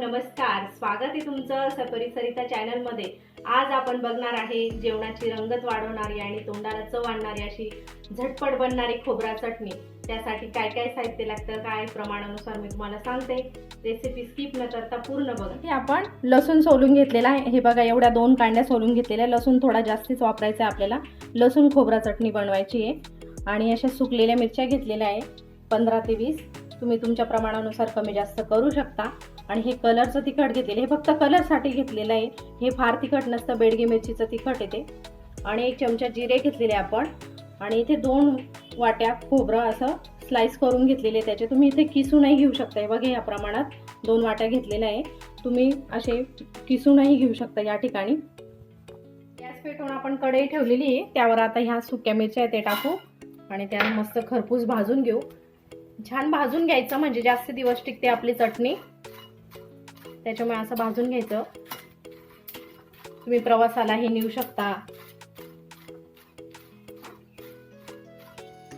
नमस्कार. स्वागत आहे तुमचं सपरी सरिता चॅनलमध्ये. आज आपण बघणार आहे जेवणाची रंगत वाढवणारी आणि तोंडाला चव आणणारी अशी झटपट बनणारी खोबरा चटणी. त्यासाठी काय काय साहित्य लागतं काय प्रमाणानुसार मी तुम्हाला सांगते. रेसिपी स्किप न करता पूर्ण बघा. हे आपण लसूण सोलून घेतलेला आहे. हे बघा एवढ्या दोन कांड्या सोलून घेतलेल्या लसूण थोडा जास्तीच वापरायचा आहे आपल्याला. लसूण खोबरा चटणी बनवायची आहे. आणि अशा सुकलेल्या मिरच्या घेतलेल्या आहे पंधरा ते वीस. तुम्ही तुमच्या प्रमाणानुसार कमी जास्त करू शकता. आणि हे कलरचं तिखट घेतलेलं हे फक्त कलरसाठी घेतलेलं आहे. हे फार तिखट नसतं. बेडगी मिरचीचं तिखट येते आणि एक चमचा जिरे घेतलेले आपण. आणि इथे दोन वाट्या खोबरं असं स्लाइस करून घेतलेले त्याचे. तुम्ही इथे किसूनही घेऊ शकता बघा या प्रमाणात दोन वाट्या घेतलेल्या आहे. तुम्ही असे किसूनही घेऊ शकता या ठिकाणी. गॅस पेटवून आपण कढई ठेवलेली आहे. त्यावर आता ह्या सुक्या मिरच्या आहे ते टाकू. आणि त्या मस्त खरपूस भाजून घेऊ. छान भाजून घ्यायचं. म्हणजे जास्त दिवस टिकते आपली चटणी. त्याच्यामुळे असं भाजून घ्यायचं. तुम्ही प्रवासालाही नेऊ शकता.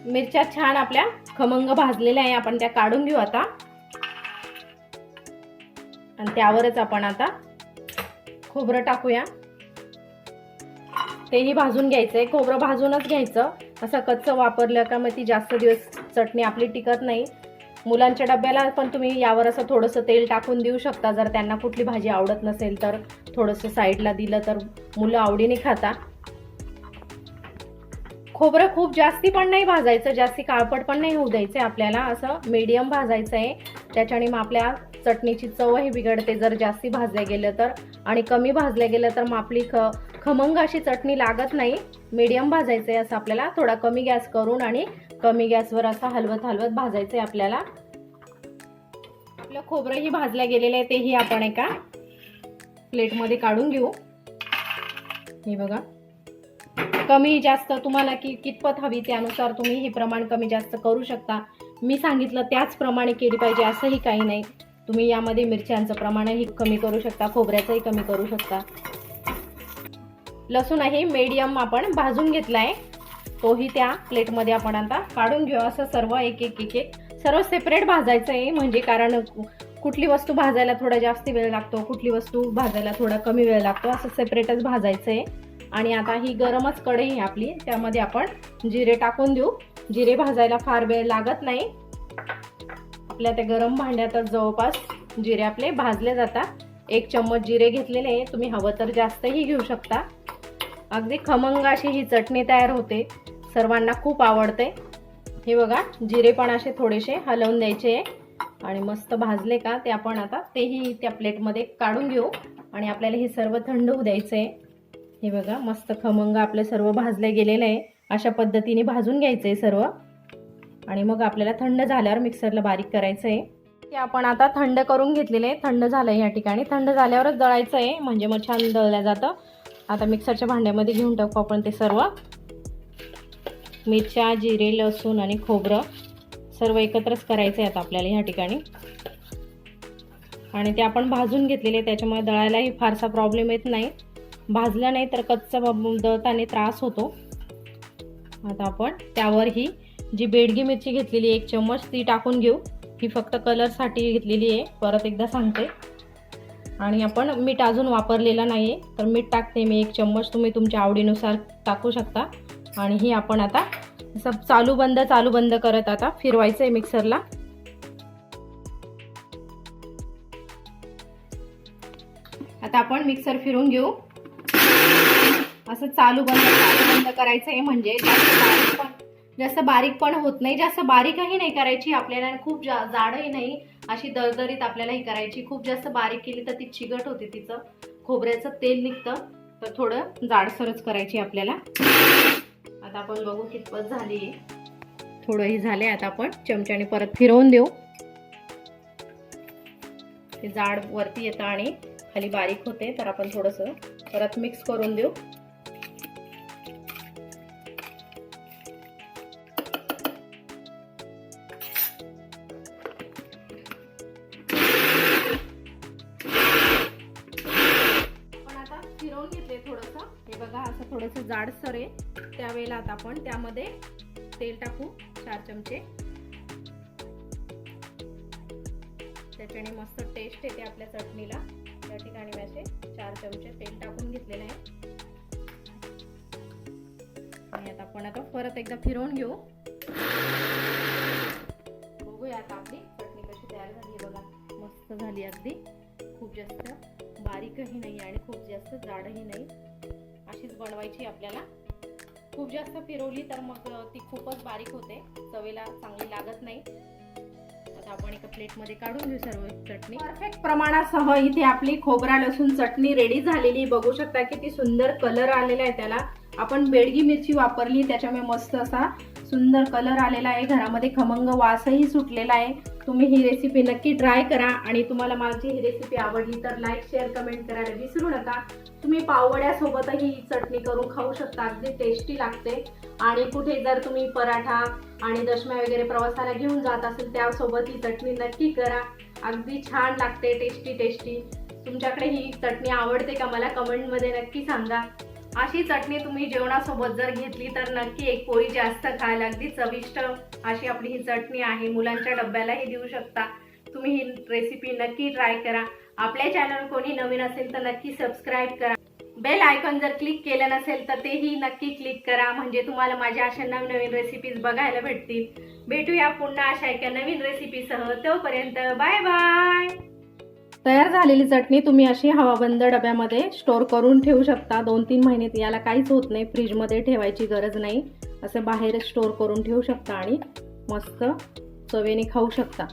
मिरच्या छान आपल्या खमंग भाजलेल्या आहे. आपण त्या काढून घेऊ आता. आणि त्यावरच आपण आता खोबरं टाकूया. तेही भाजून घ्यायचं आहे खोबरं भाजूनच घ्यायचं. असं कच्चं वापरलं का मग ती जास्त दिवस चटणी आपली टिकत नाही. मुलांच्या डब्याला पण तुम्ही यावर असं थोडंसं तेल टाकून देऊ शकता. जर त्यांना कुठली भाजी आवडत नसेल तर थोडंसं साईडला दिलं तर मुलं आवडीने खाता. खोबरं खूप जास्ती पण नाही भाजायचं जास्ती काळपट पण नाही होऊ द्यायचं आपल्याला. असं मीडियम भाजायचं आहे. त्याच्याने मग आपल्या चटणीची चवही बिघडते. जर जास्ती भाजल्या गेलं तर आणि कमी भाजल्या गेलं तर मग आपली ख खमंग अशी चटणी लागत नाही. मीडियम भाजायचं आहे असं आपल्याला थोडा कमी गॅस करून आणि कमी गॅसवर असं हलवत हलवत भाजायचं आहे आपल्याला. आपलं खोबरंही भाजल्या गेलेलं आहे तेही आपण एका प्लेटमध्ये काढून घेऊ. हे बघा. कमी जास्त तुम्हाला की कितपत हवी त्यानुसार तुम्ही हे प्रमाण कमी जास्त करू शकता. मी सांगितलं त्याचप्रमाणे केली पाहिजे असंही काही नाही. तुम्ही यामध्ये मिरच्यांचं प्रमाणही कमी करू शकता खोबऱ्याचंही कमी करू शकता. लसूण आहे मीडियम आपण भाजून घेतला आहे तोही त्या प्लेटमध्ये आपण आता काढून घेऊ. असं सर्व एक एक एक एक. सर्व सेपरेट भाजायचं आहे म्हणजे कारण कुठली वस्तू भाजायला थोडा जास्त वेळ लागतो कुठली वस्तू भाजायला थोडा कमी वेळ लागतो असं सेपरेटच भाजायचं आहे. आणि आता ही गरमच कढई आहे आपली त्यामध्ये आपण जिरे टाकून देऊ. जिरे भाजायला फार वेळ लागत नाही. आपल्या त्या गरम भांड्यातच जवळपास जिरे आपले भाजले जातात. एक चम्मच जिरे घेतलेले आहे तुम्ही हवं तर जास्तही घेऊ शकता. अगदी खमंग अशी ही चटणी तयार होते. सर्वांना खूप आवडते. हे बघा जिरे पण असे थोडेसे हलवून द्यायचे आणि मस्त भाजले का ते आपण आता तेही त्या प्लेटमध्ये काढून घेऊ. आणि आपल्याला हे सर्व थंड होऊ द्यायचं आहे. हे बघा मस्त खमंग आपलं सर्व भाजले गेलेलं आहे. अशा पद्धतीने भाजून घ्यायचं आहे सर्व. आणि मग आपल्याला थंड झाल्यावर मिक्सरला बारीक करायचं आहे. ते आपण आता थंड करून घेतलेलं आहे. थंड झालं आहे या ठिकाणी. थंड झाल्यावरच दळायचं आहे. म्हणजे मग छान दळलं जातं. आता मिक्सरच्या भांड्यामध्ये घेऊन टाकू आपण ते सर्व. मिरच्या जिरे लसूण आणि खोबरं सर्व एकत्रच करायचं आहे आता आपल्याला ह्या ठिकाणी. आणि ते आपण भाजून घेतलेले आहे त्याच्यामुळे दळायलाही फारसा प्रॉब्लेम येत नाही. भाजलं नाही तर कच्चा दळताने दळताना त्रास होतो. आता आपण त्यावर ही जी बेडगी मिरची घेतलेली आहे एक चम्मच ती टाकून घेऊ. ही फक्त कलरसाठी घेतलेली आहे परत एकदा सांगते. आणि आपण मीठ अजून वापरलेलं नाही आहे तर मीठ टाकते मी एक चम्मच. तुम्ही तुमच्या आवडीनुसार टाकू शकता. आणि ही आपण आता असं चालू बंद चालू बंद करत आता फिरवायचं आहे मिक्सरला आता आपण मिक्सर फिरून घेऊ. असं चालू बंद चालू बंद करायचं आहे म्हणजे जास्त बारीक पण जास्त बारीक पण होत नाही. जास्त बारीकही नाही करायची आपल्याला खूप जा जाडही नाही. अशी दरदरीत आपल्याला ही करायची. खूप जास्त बारीक केली तर ती चिगट होते तिचं. खोबऱ्याचं तेल निघतं. तर थोडं जाडसरच करायची आपल्याला. आता आपण बघू कितपत झाली. थोडंही झाले आता आपण. चमच्याने परत फिरवून देऊ. ते जाड वरती येतं आणि खाली बारीक होते तर आपण थोडंसं परत मिक्स करून देऊ. थोडंसं. हे बघा असं थोडंसं जाडसर आहे. त्यावेळेला आता आपण त्यामध्ये तेल टाकू चार चमचे. त्याच्याने मस्त टेस्ट येते आपल्या चटणीला. त्या ठिकाणी मी असे चार चमचे तेल टाकून घेतलेले आहे. आणि आता आपण आता परत एकदा फिरवून घेऊ. बघूया आता आपली चटणी कशी तयार झाली. बघा मस्त झाली अगदी. खूप जास्त जास्त बारीकही नाही आणि खूप जास्त जाडही नाही. अशीच बनवायची आपल्याला. खूप जास्त फिरवली तर मग ती खूपच बारीक होते. चवीला चांगली लागत नाही. आता आपण एका प्लेटमध्ये काढून घेऊ सर्व चटणी. परफेक्ट प्रमाणासह इथे आपली खोबरा लसूण चटणी रेडी झालेली. बघू शकता किती सुंदर कलर आलेला आहे त्याला. आपण बेडगी मिरची वापरली त्याच्यामुळे मस्त असा सुंदर कलर आलेला आहे. घरामध्ये खमंग वासही सुटलेला आहे. तुम्ही ही रेसिपी नक्की ट्राय करा आणि तुम्हाला माझी ही रेसिपी आवडली तर लाईक शेअर कमेंट करायला विसरू नका. तुम्ही पाववड्यासोबतही ही चटणी करून खाऊ शकता. अगदी टेस्टी लागते. आणि कुठे जर तुम्ही पराठा आणि दशम्या वगैरे प्रवासाला घेऊन जात असेल त्यासोबत ही चटणी नक्की करा. अगदी छान लागते. टेस्टी टेस्टी तुमच्याकडे ही चटणी आवडते का मला कमेंटमध्ये नक्की सांगा. अशी चटणी तुम्ही जेवणासोबत जर घेतली तर नक्की एक पोळी जास्त खायला अगदी चविष्ट अशी आपली ही चटणी आहे. मुलांच्या डब्यालाही देऊ शकता. तुम्ही ही रेसिपी नक्की ट्राय करा. आपल्या चॅनल कोणी नवीन असेल तर नक्की सबस्क्राईब करा. बेल आयकॉन जर क्लिक केलं नसेल तर तेही नक्की क्लिक करा. म्हणजे तुम्हाला माझ्या अशा नवीन नवीन रेसिपीज बघायला भेटतील. भेटूया पुन्हा अशा एका नवीन रेसिपीसह तोपर्यंत बाय बाय तयार झालेली चटणी तुम्ही अशी हवाबंद डब्यामध्ये स्टोर करून ठेवू शकता. दोन तीन महिने याला काहीच होत नाही. फ्रीजमध्ये ठेवायची गरज नाही. असं बाहेर स्टोर करून ठेवू शकता आणि मस्त चवेने खाऊ शकता.